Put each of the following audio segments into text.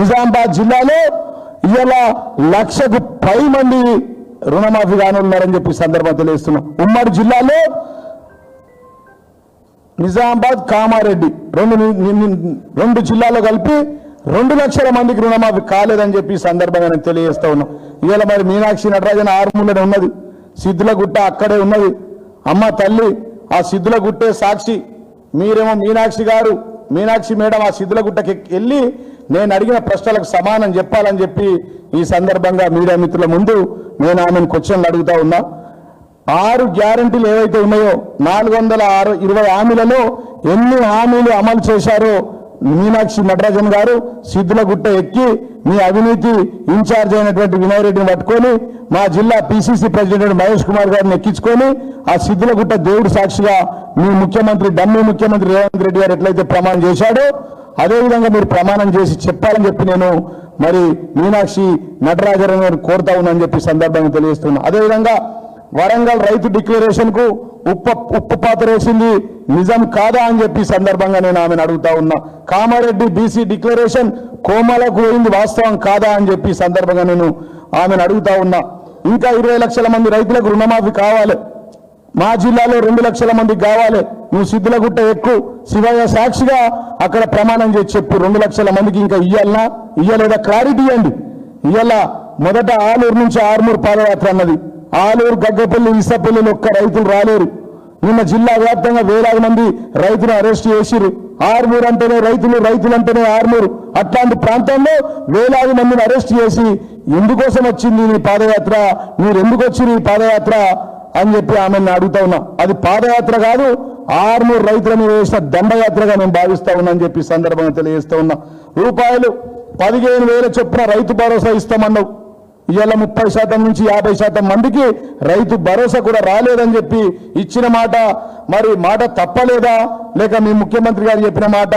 నిజామాబాద్ జిల్లాలో ఇవాళ లక్షకు పై మంది రుణమాఫీ కానున్నారని చెప్పి సందర్భం తెలియజేస్తున్నాం. ఉమ్మడి జిల్లాలో నిజామాబాద్ కామారెడ్డి రెండు రెండు జిల్లాలో కలిపి రెండు లక్షల మందికి రుణమాఫీ కాలేదని చెప్పి సందర్భంగా నేను తెలియజేస్తా ఉన్నాం. ఇవాళ మరి మీనాక్షి నటరాజన్ ఆరుమూలనే ఉన్నది. సిద్ధులగుట్ట అక్కడే ఉన్నది. అమ్మ తల్లి ఆ సిద్ధులగుట్టే సాక్షి. మీరేమో మీనాక్షి గారు మీనాక్షి మేడం ఆ సిద్ధులగుట్టకి వెళ్ళి నేను అడిగిన ప్రశ్నలకు సమానం చెప్పాలని చెప్పి ఈ సందర్భంగా మీడియా మిత్రుల ముందు నేను ఆమెను క్వశ్చన్లు అడుగుతా ఉన్నా. ఆరు గ్యారంటీలు ఏవైతే ఉన్నాయో నాలుగు వందల ఆరు ఇరవై హామీలలో ఎన్ని హామీలు అమలు చేశారో మీనాక్షి నటరాజన్ గారు సిద్ధులగుట్ట ఎక్కి మీ అవినీతి ఇన్ఛార్జ్ అయినటువంటి వినయ్ రెడ్డిని పట్టుకొని మా జిల్లా పిసిసి ప్రెసిడెంట్ మహేష్ కుమార్ గారిని ఎక్కించుకొని ఆ సిద్ధులగుట్ట దేవుడు సాక్షిగా మీ ముఖ్యమంత్రి డమ్మి ముఖ్యమంత్రి రేవంత్ రెడ్డి గారు ఎట్లయితే ప్రమాణం చేశాడో అదేవిధంగా మీరు ప్రమాణం చేసి చెప్పాలని చెప్పి నేను మరి మీనాక్షి నటరాజన్ గారిని కోరుతా ఉన్నానని చెప్పి సందర్భంగా తెలియజేస్తున్నాను అదేవిధంగా వరంగల్ రైతు డిక్లరేషన్కు ఉప్ప ఉప్పు పాత్ర వేసింది నిజం కాదా అని చెప్పి సందర్భంగా నేను ఆమెను అడుగుతా ఉన్నా. కామారెడ్డి బీసీ డిక్లరేషన్ కోమలకు పోయింది వాస్తవం కాదా అని చెప్పి సందర్భంగా నేను ఆమెను అడుగుతా ఉన్నా. ఇంకా ఇరవై లక్షల మంది రైతులకు రుణమాఫీ కావాలి. మా జిల్లాలో రెండు లక్షల మంది కావాలి. నువ్వు సిద్ధులగుట్ట ఎక్కువ శివయ్య సాక్షిగా అక్కడ ప్రమాణం చేసి చెప్పు. రెండు లక్షల మందికి ఇంకా ఇయ్యాలనా? ఇయ్యలేదా? క్లారిటీ ఇవ్వండి. ఇయ్యాల మొదట ఆలూరు నుంచి ఆర్మూరు పాదయాత్ర అన్నది. ఆలూరు గగ్గపల్లి ఇసపల్లిలో ఒక్క రైతులు రాలేరు. నిన్న జిల్లా వ్యాప్తంగా వేలాది మంది రైతులు అరెస్ట్ చేసిరు ఆర్మూరు అంటేనే రైతులు రైతులు అంటేనే ఆర్మూరు. అట్లాంటి ప్రాంతంలో వేలాది మందిని అరెస్ట్ చేసి ఎందుకోసం వచ్చింది నీ పాదయాత్ర? మీరు ఎందుకు వచ్చింది ఈ పాదయాత్ర? అని చెప్పి ఆమెను అడుగుతా ఉన్నా. అది పాదయాత్ర కాదు ఆర్మూరు రైతుల మీద వేసిన దండయాత్రగా మేము భావిస్తా ఉన్నామని చెప్పి సందర్భంగా తెలియజేస్తా ఉన్నా. రూపాయలు పదిహేను వేల చొప్పున రైతు భరోసా ఇస్తామన్నావు. ఇవాళ ముప్పై శాతం నుంచి యాభై శాతం మందికి రైతు భరోసా కూడా రాలేదని చెప్పి ఇచ్చిన మాట. మరి మాట తప్పలేదా? లేక మీ ముఖ్యమంత్రి గారు చెప్పిన మాట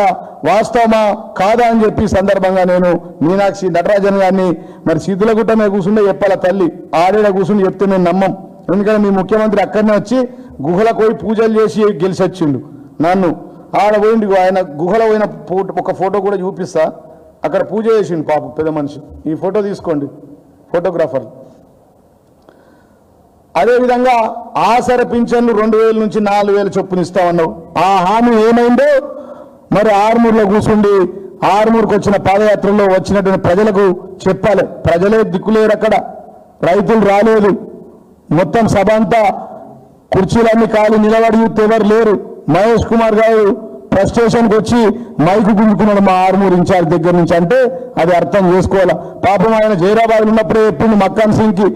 వాస్తవమా? కాదా అని చెప్పి సందర్భంగా నేను మీనాక్షి నటరాజన్ గారిని మరి సిద్ధులగుట్ట కూర్చుండే చెప్పాల తల్లి? ఆడేడ కూర్చుని చెప్తే నేను నమ్మం. ఎందుకంటే మీ ముఖ్యమంత్రి అక్కడనే వచ్చి గుహలకు పోయి పూజలు చేసి గెలిచి వచ్చిండు నన్ను ఆడ పోయిండు ఆయన గుహలో పోయిన ఫోటో ఒక ఫోటో కూడా చూపిస్తా. అక్కడ పూజ చేసిండు పాప పెద్ద మనిషి. ఈ ఫోటో తీసుకోండి ఫోటోగ్రాఫర్. అదేవిధంగా ఆసర పింఛన్లు రెండు వేల నుంచి నాలుగు వేల చొప్పున ఇస్తామన్నావు. ఆ హామీ ఏమైందో మరి ఆర్మూర్లో కూర్చుండి ఆర్మూర్కి వచ్చిన పాదయాత్రలో వచ్చినటువంటి ప్రజలకు చెప్పాలి. ప్రజలే దిక్కులేరు అక్కడ. రైతులు రాలేదు. మొత్తం సభ అంతా కుర్చీలన్నీ ఖాళీ నిలబడి ఎవరు లేరు. మహేష్ కుమార్ గారు ప్రెస్ స్టేషన్కి వచ్చి మైకు గుంజుకున్నాడు మా ఆర్మూర్ ఇన్ఛార్జ్ దగ్గర నుంచి. అంటే అది అర్థం చేసుకోవాలా? పాపం ఆయన జైరాబాద్ ఉన్నప్పుడే చెప్పిండు మక్కాన్ సింగ్కి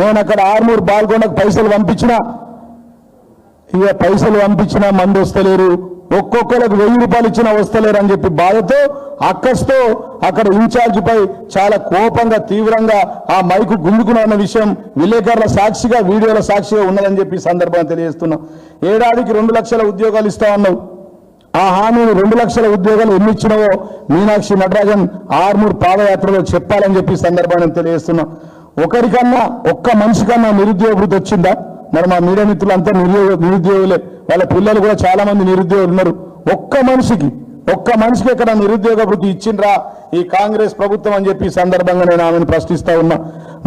నేను అక్కడ ఆర్మూర్ బాల్కొండకు పైసలు పంపించిన ఇక పైసలు పంపించినా మంది వస్తలేరు. ఒక్కొక్కరికి వెయ్యి రూపాయలు ఇచ్చినా వస్తలేరు అని చెప్పి బాధతో అక్కస్తో అక్కడ ఇన్ఛార్జిపై చాలా కోపంగా తీవ్రంగా ఆ మైకు గుంజుకున్న అన్న విషయం విలేకరుల సాక్షిగా వీడియోల సాక్షిగా ఉన్నదని చెప్పి సందర్భం తెలియజేస్తున్నాం. ఏడాదికి రెండు లక్షల ఉద్యోగాలు ఇస్తా ఉన్నావు ఆ హామీని రెండు లక్షల ఉద్యోగాలు ఎన్ని ఇచ్చినవో మీనాక్షి నటరాజన్ ఆర్మూర్ పాదయాత్రలో చెప్పాలని చెప్పి సందర్భాన్ని తెలియజేస్తున్నాం. ఒకరికన్నా ఒక్క మనిషికన్నా నిరుద్యోగ వృద్ధి వచ్చిందా? మరి మా మీడియా మిత్రులంతా నిరుద్యోగ నిరుద్యోగులే. వాళ్ళ పిల్లలు కూడా చాలా మంది నిరుద్యోగులు ఉన్నారు. ఒక్క మనిషికి ఒక్క మనిషికి ఎక్కడ నిరుద్యోగ వృత్తి ఇచ్చిండ్రా? ఈ కాంగ్రెస్ ప్రభుత్వం అని చెప్పి సందర్భంగా నేను ఆమెను ప్రశ్నిస్తా ఉన్నా.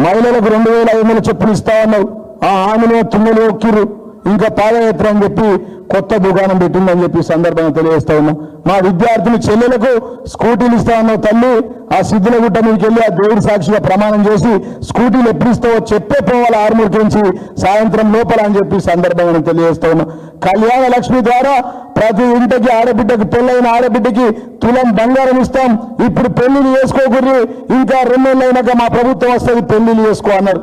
మహిళలకు రెండు వేల ఐదు వందల చెప్పులు ఇస్తా ఉన్నావు. ఆ ఆమెను తుమ్మలు ఒక్కిరు ఇంకా పాదయాత్ర అని చెప్పి కొత్త దుకాణం పెట్టిందని చెప్పి సందర్భంగా తెలియజేస్తా ఉన్నాం. మా విద్యార్థులు చెల్లెలకు స్కూటీలు ఇస్తా ఉన్నావు తల్లి. ఆ సిద్ధులగుట్ట మీదకి వెళ్ళి ఆ దేవుడి సాక్షిగా ప్రమాణం చేసి స్కూటీలు ఎప్పుడు ఇస్తావో చెప్పే పోవాలి ఆరుమూరు నుంచి సాయంత్రం లోపల అని చెప్పి సందర్భంగా తెలియజేస్తా ఉన్నాం. కళ్యాణ లక్ష్మి ద్వారా ప్రతి ఇంటికి ఆడబిడ్డకి పెళ్ళైన ఆడబిడ్డకి తులం బంగారం ఇస్తాం. ఇప్పుడు పెళ్ళిని చేసుకోకూడదు ఇంకా రెండు నెలలు అయినాక మా ప్రభుత్వం వస్తుంది పెళ్ళిని చేసుకో అన్నారు.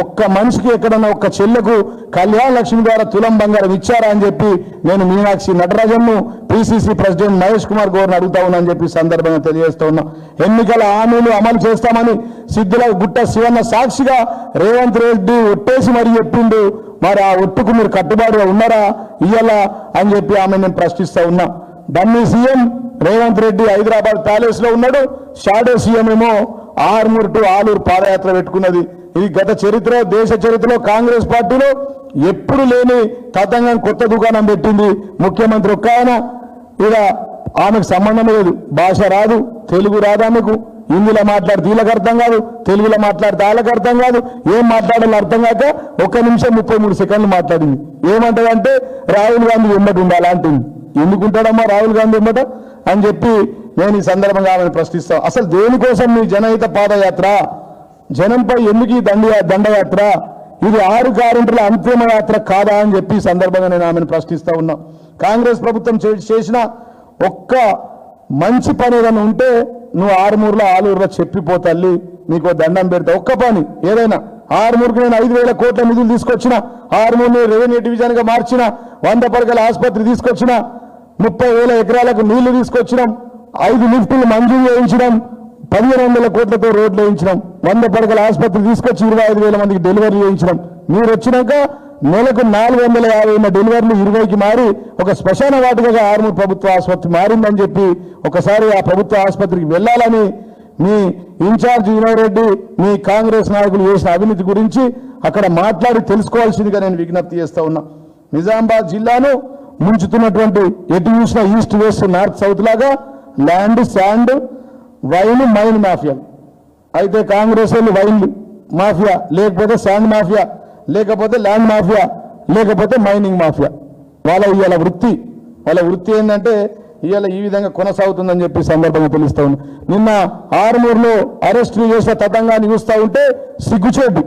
ఒక్క మనిషికి ఎక్కడన్నా ఒక్క చెల్లెకు కళ్యాణ లక్ష్మి ద్వారా తులం బంగారం ఇచ్చారా అని చెప్పి నేను మీనాక్షి నటరాజన్ను పిసిసి ప్రెసిడెంట్ మహేష్ కుమార్ గౌర్ని అడుగుతా ఉన్నా అని చెప్పి సందర్భంగా తెలియజేస్తా ఉన్నా. ఎన్నికల హామీలు అమలు చేస్తామని సిద్ధుల గుట్ట శివన్న సాక్షిగా రేవంత్ రెడ్డి ఒట్టేసి మరి చెప్పిండు. మరి ఆ ఒట్టుకు మీరు కట్టుబాటుగా ఉన్నారా? ఇయ్యాలా అని చెప్పి ఆమె నేను ప్రశ్నిస్తా ఉన్నా. డమ్మీ సీఎం రేవంత్ రెడ్డి హైదరాబాద్ ప్యాలెస్లో ఉన్నాడు. షాడో సీఎం ఏమో ఆర్మూర్ టు ఆలూరు పాదయాత్ర పెట్టుకున్నది. ఇది గత చరిత్ర దేశ చరిత్రలో కాంగ్రెస్ పార్టీలో ఎప్పుడు లేని తతంగం కొత్త దుకాణం పెట్టింది ముఖ్యమంత్రి ఒక్క ఆయన. ఇక ఆమెకు సంబంధం లేదు. భాష రాదు తెలుగు రాదు ఆమెకు హిందీలో మాట్లాడితే వీళ్ళకి అర్థం కాదు తెలుగులో మాట్లాడితే వాళ్ళకి అర్థం కాదు. ఏం మాట్లాడాలో అర్థం కాక ఒక్క నిమిషం ముప్పై మూడు సెకండ్లు మాట్లాడింది. ఏమంటదంటే రాహుల్ గాంధీ వెంబడి ఉండాలి అంటుంది. ఎందుకుంటాడమ్మా రాహుల్ గాంధీ వెంబట అని చెప్పి నేను ఈ సందర్భంగా ఆమెను ప్రశ్నిస్తాను అసలు దేనికోసం మీ జనహిత పాదయాత్ర? జనంపై ఎందుకు ఈ దండ దండయాత్ర? ఇది ఆరు గ్యారెంటీల అంతిమ యాత్ర కాదా అని చెప్పి సందర్భంగా నేను ఆమెను ప్రశ్నిస్తా ఉన్నా. కాంగ్రెస్ ప్రభుత్వం చే- చేసిన ఒక్క మంచి పని ఏదైనా ఉంటే నువ్వు ఆరుమూరులో ఆలూరులో చెప్పిపోతల్లి నీకు దండం పెడతా. ఒక్క పని ఏదైనా. ఆరుమూరుకు నేను ఐదు వేల కోట్ల నిధులు తీసుకొచ్చిన ఆరుమూరుని రెవెన్యూ డివిజన్గా మార్చిన వంద పడకల ఆసుపత్రి తీసుకొచ్చిన ముప్పై వేల ఎకరాలకు నీళ్ళు తీసుకొచ్చినాం ఐదు లిఫ్టులు మంజూరు చేయించడం పదిహేను వందల కోట్లతో రోడ్లు వేయించడం వంద పడకల ఆసుపత్రి తీసుకొచ్చి ఇరవై ఐదు వేల మందికి డెలివరీ చేయించడం మీరు వచ్చినాక నెలకు నాలుగు వందల యాభై ఉన్న డెలివరీలు ఇరవైకి మారి ఒక శ్మశాన వాటికగా ఆర్మూర్ ప్రభుత్వ ఆసుపత్రి మారిందని చెప్పి ఒకసారి ఆ ప్రభుత్వ ఆసుపత్రికి వెళ్ళాలని మీ ఇన్ఛార్జ్ వినోద్ రెడ్డి మీ కాంగ్రెస్ నాయకులు చేసిన అవినీతి గురించి అక్కడ మాట్లాడి తెలుసుకోవాల్సిందిగా నేను విజ్ఞప్తి చేస్తా ఉన్నా. నిజామాబాద్ జిల్లాను ముంచుతున్నటువంటి ఎటు చూసిన ఈస్ట్ వెస్ట్ నార్త్ సౌత్ లాగా land sand wine mine mafia. అయితే కాంగ్రెస్ వాళ్ళు వైన్ మాఫియా. లేకపోతే శాండ్ మాఫియా లేకపోతే ల్యాండ్ మాఫియా లేకపోతే మైనింగ్ మాఫియా. వాళ్ళ ఇవాళ వృత్తి. వాళ్ళ వృత్తి ఏంటంటే ఇవాళ ఈ విధంగా కొనసాగుతుందని చెప్పి సందర్భంగా తెలుస్తా నిన్న ఆరుమూరులో అరెస్టులు చేసిన తతంగాన్ని చూస్తూ ఉంటే సిగ్గుచేటు.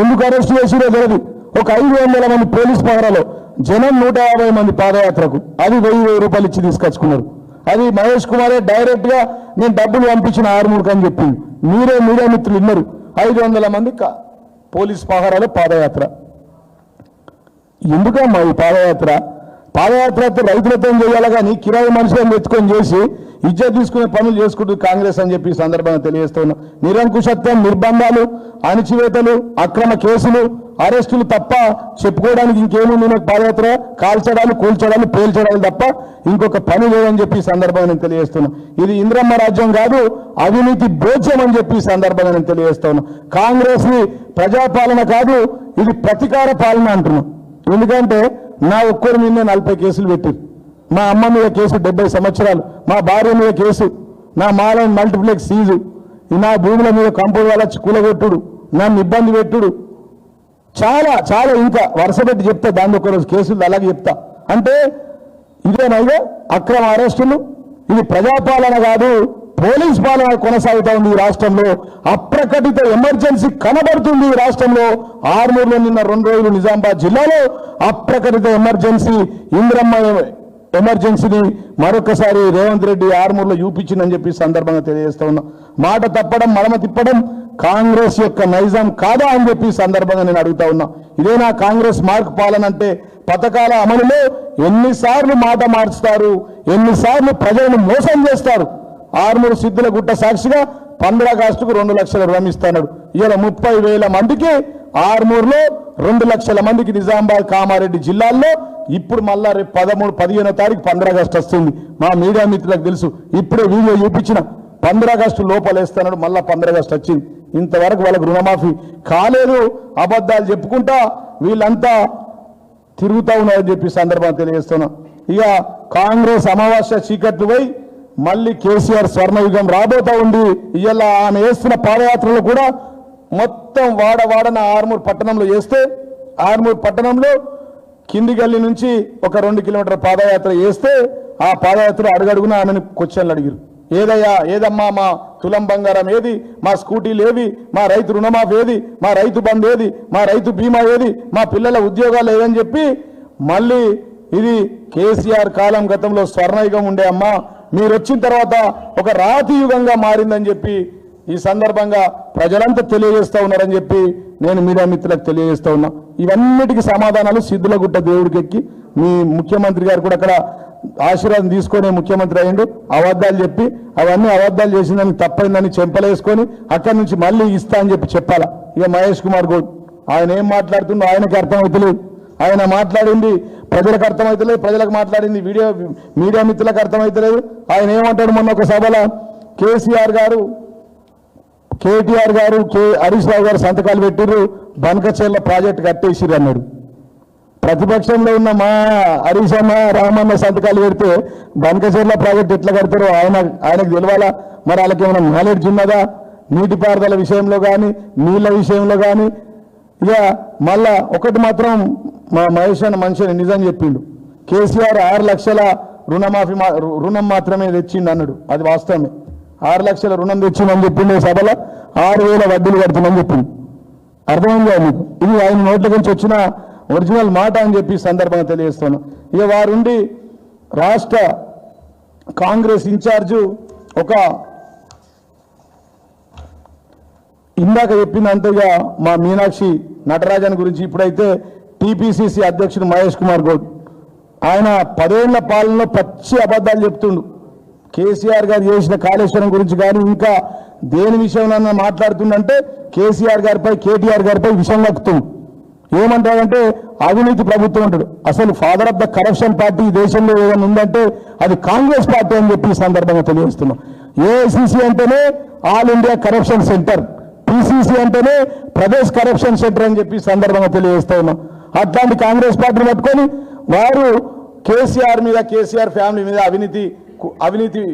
ఎందుకు అరెస్ట్ చేసిరో తెలియదు ఒక ఐదు వందల మంది పోలీస్ పహరాలో జనం నూట యాభై మంది పాదయాత్రకు. అది వెయ్యి వెయ్యి రూపాయలు ఇచ్చి తీసుకొచ్చుకున్నారు. అది మహేష్ కుమారే డైరెక్ట్గా నేను డబ్బులు పంపించిన ఆరుమూరుకు అని చెప్పింది మీరే మీడియా మిత్రులు ఉన్నారు ఐదు వందల మంది పోలీస్ పహారాలు పాదయాత్ర. ఎందుకమ్మా ఈ పాదయాత్ర? పాదయాత్ర రైతులతో చేయాలి కానీ కిరాయి మనుషులను ఎత్తుకొని చేసి విద్య తీసుకునే పనులు చేసుకుంటూ కాంగ్రెస్ అని చెప్పి సందర్భంగా తెలియజేస్తున్నా. నిరంకుశత్వం నిర్బంధాలు అణిచివేతలు అక్రమ కేసులు అరెస్టులు తప్ప చెప్పుకోవడానికి ఇంకేముంది నాకు పాదయాత్ర. కాల్చడాలు కూల్చడాలు పేల్చడాలు తప్ప ఇంకొక పని లేదని చెప్పి సందర్భంగా నేను తెలియజేస్తున్నా. ఇది ఇంద్రమ్మ రాజ్యం కాదు అవినీతి భోజ్యం అని చెప్పి సందర్భంగా నేను తెలియజేస్తున్నా. కాంగ్రెస్ని ప్రజాపాలన కాదు ఇది ప్రతీకార పాలన అంటున్నాం. ఎందుకంటే నా ఒక్కరి మీద నలభై కేసులు పెట్టారు మా అమ్మ మీద కేసు డెబ్బై సంవత్సరాలు మా భార్య మీద కేసు నా మాలైన మల్టీప్లెక్స్ సీజు నా భూముల మీద కంపౌండ్ వల్ల కూలగొట్టుడు నన్ను ఇబ్బంది పెట్టుడు. చాలా చాలా ఇంకా వరుస పెట్టి చెప్తా దాన్ని ఒకరోజు కేసులు అలాగే చెప్తా. అంటే ఇదేనైగా అక్రమ అరెస్టులు? ఇది ప్రజాపాలన కాదు పోలీస్ పాలన కొనసాగుతా ఉంది ఈ రాష్ట్రంలో. అప్రకటిత ఎమర్జెన్సీ కనబడుతుంది ఈ రాష్ట్రంలో. ఆర్మూర్లో నిన్న రెండు రోజులు నిజామాబాద్ జిల్లాలో అప్రకటిత ఎమర్జెన్సీ. ఇంద్రమ్మ ఎమర్జెన్సీని మరొకసారి రేవంత్ రెడ్డి ఆర్మూర్లో చూపించిందని చెప్పి సందర్భంగా తెలియజేస్తా ఉన్నాం. మాట తప్పడం మడమ తిప్పడం కాంగ్రెస్ యొక్క నైజం కాదా అని చెప్పి సందర్భంగా నేను అడుగుతా ఉన్నా. ఇదేనా కాంగ్రెస్ మార్క్ పాలన అంటే పథకాల అమలులో ఎన్నిసార్లు మాట మార్చుతారు ఎన్నిసార్లు ప్రజలను మోసం చేస్తారు? ఆరుమూరు సిద్ధుల గుట్ట సాక్షిగా పంద్రాగస్టుకు రెండు లక్షల రుణం ఇస్తాడు ఇలా ముప్పై వేల మందికి ఆరుమూరులో రెండు లక్షల మందికి నిజామాబాద్ కామారెడ్డి జిల్లాల్లో ఇప్పుడు మళ్ళా రేపు పదమూడు పదిహేనో తారీఖు పంద్ర ఆగస్టు వస్తుంది. మా మీడియా మిత్రులకు తెలుసు ఇప్పుడే వీడియో చూపించిన. పంద్ర ఆగస్టు లోపలేస్తున్నాడు మళ్ళా పంద్ర ఆగస్టు వచ్చింది. ఇంతవరకు వాళ్ళకు రుణమాఫీ కాలేదు. అబద్ధాలు చెప్పుకుంటా వీళ్ళంతా తిరుగుతూ ఉన్నారని చెప్పి సందర్భం తెలియజేస్తున్నా. ఇక కాంగ్రెస్ అమావాస్య చీకట్లు పోయి మళ్ళీ కేసీఆర్ స్వర్ణయుగం రాబోతా ఉంది. ఇవాళ ఆమె వేస్తున్న పాదయాత్రలో కూడా మొత్తం వాడ వాడన ఆర్మూర్ పట్టణంలో చేస్తే ఆర్మూర్ పట్టణంలో కింది గల్లి నుంచి ఒక రెండు కిలోమీటర్ పాదయాత్ర చేస్తే ఆ పాదయాత్ర అడుగడుగున ఆమెను క్వశ్చన్లు అడిగారు ఏదయ్యా ఏదమ్మా మా తులం బంగారం ఏది? మా స్కూటీలు ఏవి? మా రైతు రుణమాఫీ ఏది? మా రైతు బంద్ ఏది? మా రైతు బీమా ఏది? మా పిల్లల ఉద్యోగాలు ఏదని చెప్పి మళ్ళీ ఇది కేసీఆర్ కాలం గతంలో స్వర్ణయుగం ఉండే అమ్మా మీరు వచ్చిన తర్వాత ఒక రాతి యుగంగా మారిందని చెప్పి ఈ సందర్భంగా ప్రజలంతా తెలియజేస్తా ఉన్నారని చెప్పి నేను మీడియా మిత్రులకు తెలియజేస్తూ ఉన్నా. ఇవన్నిటికీ సమాధానాలు సిద్ధులగుట్ట దేవుడికి ఎక్కి మీ ముఖ్యమంత్రి గారు కూడా అక్కడ ఆశీర్వాదం తీసుకొని ముఖ్యమంత్రి అయ్యిండు. అబద్ధాలు చెప్పి అవన్నీ అబద్ధాలు చేసిందని తప్పైందని చెంపలేసుకొని అక్కడి నుంచి మళ్ళీ ఇస్తా అని చెప్పి చెప్పాలా. ఇక మహేష్ కుమార్ గౌడ్ ఆయన ఏం మాట్లాడుతుండో ఆయనకి అర్థమవుతలేదు ఆయన మాట్లాడింది ప్రజలకు అర్థమవుతలేదు ప్రజలకు మాట్లాడింది వీడియో మీడియా మిత్రులకు అర్థమవుతలేదు ఆయన ఏమంటాడు మొన్న ఒక సభలో కేసీఆర్ గారు కేటీఆర్ గారు కే హరీష్ రావు గారు సంతకాలు పెట్టిర్రు బనకచర్ల ప్రాజెక్ట్ కట్టేసిర్రు అన్నాడు. ప్రతిపక్షంలో ఉన్న మా హరీష్ అన్న రామన్న సంతకాలు పెడితే బనకచర్ల ప్రాజెక్ట్ ఎట్లా కడతారో ఆయన ఆయనకు తెలియాలా మరి వాళ్ళకి ఏమైనా నాలెడ్జ్ ఉన్నదా? నీటిపారుదల విషయంలో కానీ నీళ్ళ విషయంలో కానీ ఇక మళ్ళా ఒకటి మాత్రం మా మహేష్ అన్న మనిషిని నిజం చెప్పిండు. కేసీఆర్ ఆరు లక్షల రుణమాఫీ రుణం మాత్రమే తెచ్చిండు అన్నాడు. అది వాస్తవమే. ఆరు లక్షల రుణం తెచ్చిందని చెప్పిండే సభలో ఆరు వేల వడ్డీలు కడుతుందని చెప్పింది అర్థమైంది మీకు ఇది ఆయన నోట్ల నుంచి వచ్చిన ఒరిజినల్ మాట అని చెప్పి సందర్భంగా తెలియజేస్తాను. ఇక వారుండి రాష్ట్ర కాంగ్రెస్ ఇన్ఛార్జు ఒక ఇందాక చెప్పినంతగా మా మీనాక్షి నటరాజన్ గురించి ఇప్పుడైతే టీపీసీసీ అధ్యక్షుడు మహేష్ కుమార్ గౌడ్. ఆయన పదేళ్ళ పాలనలో పచ్చి అబద్ధాలు చెప్తుండు. కేసీఆర్ గారు చేసిన కాళేశ్వరం గురించి కానీ ఇంకా దేని విషయంలో మాట్లాడుతుందంటే కేసీఆర్ గారిపై కేటీఆర్ గారిపై విషయం కక్కుతుంది ఏమంటాడంటే అవినీతి ప్రభుత్వం అంటాడు. అసలు father of the corruption party దేశంలో ఏమైనా ఉందంటే అది కాంగ్రెస్ పార్టీ అని చెప్పి ఈ సందర్భంగా తెలియజేస్తున్నాం. ఏఐసిసి అంటేనే all India corruption centre PCC అంటేనే ప్రదేశ్ కరప్షన్ సెంటర్ అని చెప్పి సందర్భంగా తెలియజేస్తా ఉన్నాం. అట్లాంటి కాంగ్రెస్ పార్టీని పట్టుకొని వారు కేసీఆర్ మీద కేసీఆర్ ఫ్యామిలీ మీద అవినీతి అవినీతి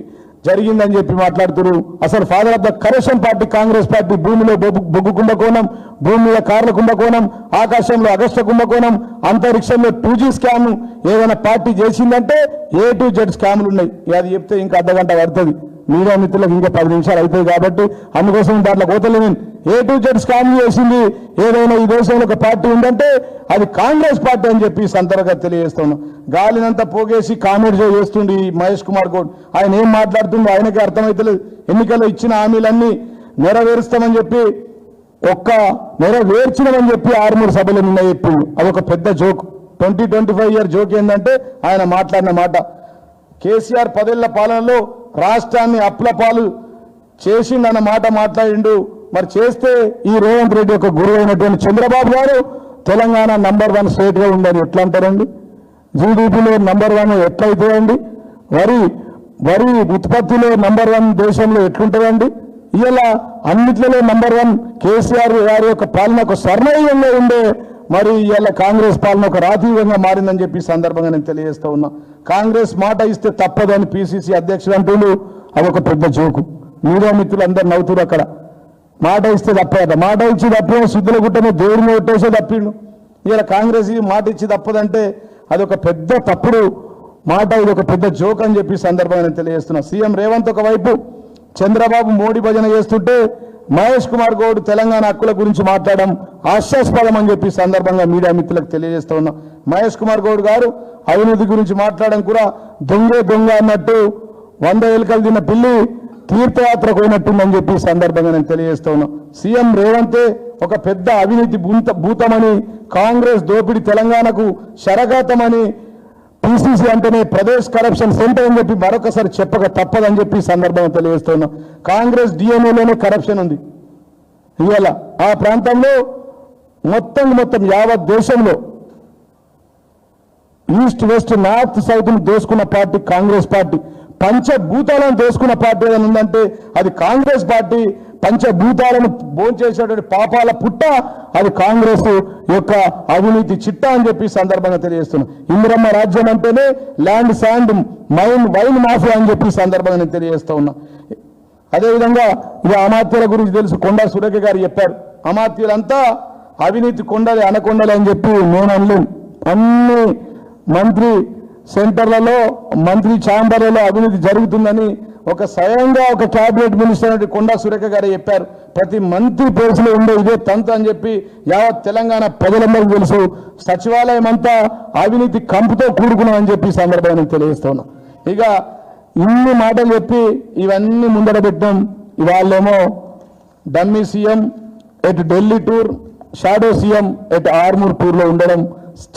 జరిగిందని చెప్పి మాట్లాడుతున్నారు. అసలు father of the corruption party Congress party భూమిలో బొగ్గు కుంభకోణం భూమి మీద కార్ల కుంభకోణం ఆకాశంలో అగస్ట కుంభకోణం అంతరిక్షంలో టూ జీ స్కామ్ ఏదైనా పార్టీ చేసిందంటే ఏ టు జెడ్ స్కాములు ఉన్నాయి. అది చెప్తే ఇంకా అర్ధగంట పడుతుంది. మీడియా మిత్రులకు ఇంకా పది నిమిషాలు అవుతాయి కాబట్టి అందుకోసం దాంట్లో నేను ఏ టు జెడ్ స్కామ్ చేసింది? ఏదైనా ఈ దేశంలో ఒక పార్టీ ఉందంటే అది కాంగ్రెస్ పార్టీ అని చెప్పి ఈ సందర్భంగా తెలియజేస్తున్నాం గాలినంతా పోగేసి కామెంట్ చేస్తుండి ఈ మహేష్ కుమార్ గౌడ్. ఆయన ఏం మాట్లాడుతుండో ఆయనకి అర్థమవుతలేదు ఎన్నికల్లో ఇచ్చిన హామీలన్నీ నెరవేరుస్తామని చెప్పి ఒక్క నెరవేర్చినమని చెప్పి ఆరుమూరు సభలు నిన్న చెప్పింది అదొక పెద్ద joke. Twenty twenty five year joke ఏంటంటే ఆయన మాట్లాడిన మాట. కేసీఆర్ పదేళ్ళ పాలనలో రాష్ట్రాన్ని అప్లపాలు చేసిండన్న మాట మాట్లాడిండు. మరి చేస్తే ఈ రేవంత్ రెడ్డి యొక్క గురువు అయినటువంటి చంద్రబాబు గారు తెలంగాణ నంబర్ వన్ స్టేట్గా ఉందని ఎట్లా అంటారండి జీడిపిలో నంబర్ వన్ ఎట్లయితాయండి వరి వరి ఉత్పత్తిలో నంబర్ వన్ దేశంలో ఎట్లుంటుందండి? ఇలా అన్నిట్లలో నంబర్ వన్ కేసీఆర్ గారి యొక్క పాలన ఒక స్వర్ణయుగంగా ఉండే మరి ఇవాళ కాంగ్రెస్ పాలన ఒక రాజీవంగా మారిందని చెప్పి సందర్భంగా నేను తెలియజేస్తా ఉన్నా. కాంగ్రెస్ మాట ఇస్తే తప్పదని పిసిసి అధ్యక్షుడు అంటూ అదొక పెద్ద జోకు. మీడియా మిత్రులు అందరు నవ్వుతున్నారు అక్కడ. మాట ఇస్తే తప్పదట మాట ఇచ్చి తప్పిన సిద్ధుల గుట్టను దేవుడిని కొట్టేసే తప్పిండు. ఇలా కాంగ్రెస్ మాట ఇచ్చి తప్పదంటే అదొక పెద్ద తప్పుడు మాట ఇది ఒక పెద్ద జోక్ అని చెప్పి సందర్భంగా నేను తెలియజేస్తున్నా. సీఎం రేవంత్ ఒకవైపు చంద్రబాబు మోడీ భజన చేస్తుంటే మహేష్ కుమార్ గౌడ్ తెలంగాణ హక్కుల గురించి మాట్లాడడం హాస్యాస్పదం అని చెప్పి సందర్భంగా మీడియా మిత్రులకు తెలియజేస్తూ ఉన్నాం. మహేష్ కుమార్ గౌడ్ గారు అవినీతి గురించి మాట్లాడడం కూడా దొంగే దొంగ అన్నట్టు వంద ఎలుకలు తిన్న పిల్లి తీర్థయాత్రకు పోయినట్టుందని చెప్పి సందర్భంగా నేను తెలియజేస్తూ ఉన్నాం. సీఎం రేవంతే ఒక పెద్ద అవినీతి భూత భూతమని కాంగ్రెస్ దోపిడి తెలంగాణకు శరఘాతమని పిసిసి అంటేనే ప్రదేశ్ కరప్షన్ సెంటర్ అని చెప్పి మరొకసారి చెప్పక తప్పదని చెప్పి సందర్భం సందర్భంగా తెలియజేస్తున్నా. కాంగ్రెస్ డిఎన్ఏలోనే కరప్షన్ ఉంది. ఇవాళ ఆ ప్రాంతంలో మొత్తం మొత్తం యావత్ దేశంలో ఈస్ట్ వెస్ట్ నార్త్ సౌత్ను దోసుకున్న పార్టీ కాంగ్రెస్ పార్టీ. పంచభూతాలను దోసుకున్న పార్టీ ఏదైనా ఉందంటే అది కాంగ్రెస్ పార్టీ పంచభూతాలను భోంచేసేటువంటి పాపాల పుట్ట అది కాంగ్రెస్ యొక్క అవినీతి చిట్టా అని చెప్పి సందర్భంగా తెలియజేస్తున్నాం. ఇందిరమ్మ రాజ్యం అంటేనే land sand mine wine mafia అని చెప్పి సందర్భంగా నేను తెలియజేస్తా ఉన్నా. అదేవిధంగా ఇది అమాత్యుల గురించి తెలుసు కొండా సురేఖ గారు చెప్పారు. అమాత్యులంతా అవినీతి కొండలే అనకొండలే అని చెప్పి నేను అనలేను. అన్ని మంత్రి సెంటర్లలో మంత్రి ఛాంబర్లలో అవినీతి జరుగుతుందని ఒక స్వయంగా ఒక క్యాబినెట్ మినిస్టర్ అయినటువంటి కొండా సురేఖ గారు చెప్పారు ప్రతి మంత్రి పేరులో ఉండే ఇదే తంతు అని చెప్పి యావత్ తెలంగాణ ప్రజలందరికీ తెలుసు సచివాలయం అంతా అవినీతి కంపుతో కూడుకున్నామని చెప్పి ఈ సందర్భంగా ఇక ఇన్ని మాటలు చెప్పి ఇవన్నీ ముందర పెట్టాం ఇవాళేమో dummy CM at Delhi tour shadow CM at Armoor టూర్లో ఉండడం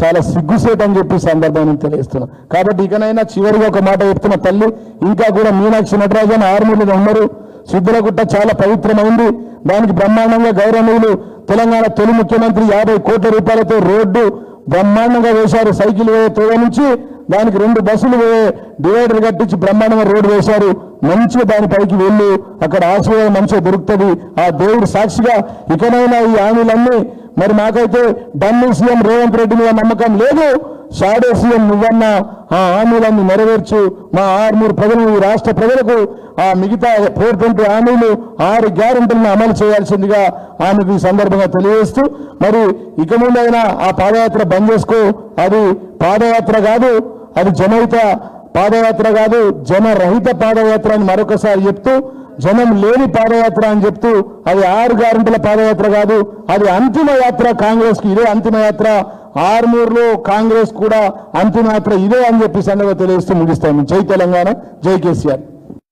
చాలా సిగ్గుసేట్ అని చెప్పి ఈ తెలియస్తున్నాం కాబట్టి ఇకనైనా చివరిగా ఒక మాట చెప్తున్న తల్లి ఇంకా కూడా మీనాక్షి నటరాజన్ ఆర్మీలో ఉన్నారు. సిద్ధులగుట్ట చాలా పవిత్రమైంది. దానికి బ్రహ్మాండంగా గౌరవనీయులు తెలంగాణ తొలి ముఖ్యమంత్రి యాభై కోట్ల రూపాయలతో రోడ్డు బ్రహ్మాండంగా వేశారు. సైకిల్ వేయ తోడ నుంచి దానికి రెండు బస్సులు వేయే డివైడర్ కట్టించి బ్రహ్మాండంగా రోడ్డు వేశారు. మంచిగా దాని పైకి వెళ్ళి. అక్కడ ఆశ్రయం మంచిగా దొరుకుతుంది. ఆ దేవుడు సాక్షిగా ఇకనైనా ఈ హామీలన్నీ మరి మాకైతే డమ్మి సీఎం రేవంత్ రెడ్డి మీద నమ్మకం లేదు. షాడో సీఎం నువ్వన్న ఆ హామీలన్నీ నెరవేర్చు. మా ఆరుమూరు ప్రజలు ఈ రాష్ట్ర ప్రజలకు ఆ మిగతా ఫోర్ ట్వంటీ హామీలు ఆరు గ్యారెంటీలను అమలు చేయాల్సిందిగా ఆమెకు ఈ సందర్భంగా తెలియజేస్తూ మరి ఇక ముందైనా ఆ పాదయాత్ర బంద్ చేసుకో. అది పాదయాత్ర కాదు అది జనహిత పాదయాత్ర కాదు జనరహిత పాదయాత్ర అని మరొకసారి చెప్తూ జనం లేని పాదయాత్ర అని చెప్తూ అది ఆరు గ్యారెంటీల పాదయాత్ర కాదు అది అంతిమ యాత్ర కాంగ్రెస్కి ఇదే అంతిమ యాత్ర. ఆర్మూర్లో కాంగ్రెస్ కూడా అంతిమ యాత్ర ఇదే అని చెప్పి సందర్భంగా తెలియజేస్తూ ముగిస్తాము జై తెలంగాణ జై కేసీఆర్.